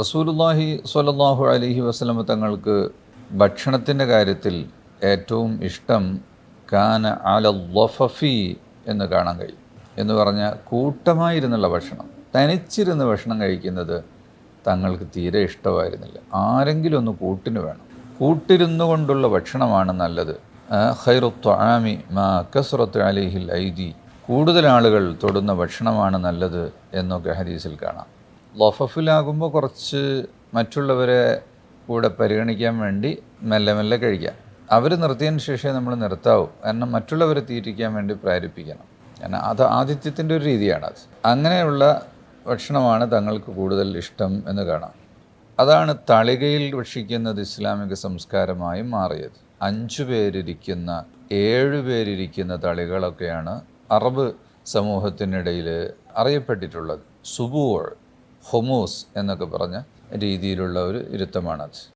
റസൂലുല്ലാഹി സ്വല്ലല്ലാഹു അലൈഹി വസല്ലമ തങ്ങൾക്ക് ഭക്ഷണത്തിന്റെ കാര്യത്തിൽ ഏറ്റവും ഇഷ്ടം കാന അല ലഫഫി എന്ന് കാണാൻ കഴിയും. എന്ന് പറഞ്ഞാൽ കൂട്ടമായിരുന്നുള്ള ഭക്ഷണം. തനിച്ചിരുന്ന് ഭക്ഷണം കഴിക്കുന്നത് തങ്ങൾക്ക് തീരെ ഇഷ്ടമായിരുന്നില്ല. ആരെങ്കിലും ഒന്ന് കൂട്ടിന് വേണം. കൂട്ടിരുന്നു കൊണ്ടുള്ള ഭക്ഷണമാണ് നല്ലത്. ഖൈറുത്തു ആമി മാ കസുറത്ത് അലിഹിൽ ഐദി. കൂടുതൽ ആളുകൾ തൊടുന്ന ഭക്ഷണമാണ് നല്ലത് എന്നൊക്കെ ഹദീസിൽ കാണാം. ലൊഫഫിലാകുമ്പോൾ കുറച്ച് മറ്റുള്ളവരെ കൂടെ പരിഗണിക്കാൻ വേണ്ടി മെല്ലെ മെല്ലെ കഴിക്കാം. അവർ നിർത്തിയതിന് ശേഷമേ നമ്മൾ നിർത്താവൂ. കാരണം മറ്റുള്ളവരെ തീറ്റിക്കാൻ വേണ്ടി പ്രേരിപ്പിക്കണം. കാരണം അത് ആതിഥ്യത്തിന്റെ ഒരു രീതിയാണത് അങ്ങനെയുള്ള ഭക്ഷണമാണ് തങ്ങൾക്ക് കൂടുതൽ ഇഷ്ടം എന്ന് കാണാം. അതാണ് തളികയിൽ ഭക്ഷിക്കുന്നത് ഇസ്ലാമിക സംസ്കാരമായി മാറിയത്. അഞ്ചു പേരിരിക്കുന്ന ഏഴ് പേരിരിക്കുന്ന തളികളൊക്കെയാണ് അറബ് സമൂഹത്തിനിടയിൽ അറിയപ്പെട്ടിട്ടുള്ളത്. സുബൂൾ ഹൊമൂസ് എന്നൊക്കെ പറഞ്ഞ രീതിയിലുള്ള ഒരു ഇരുത്തമാണത്.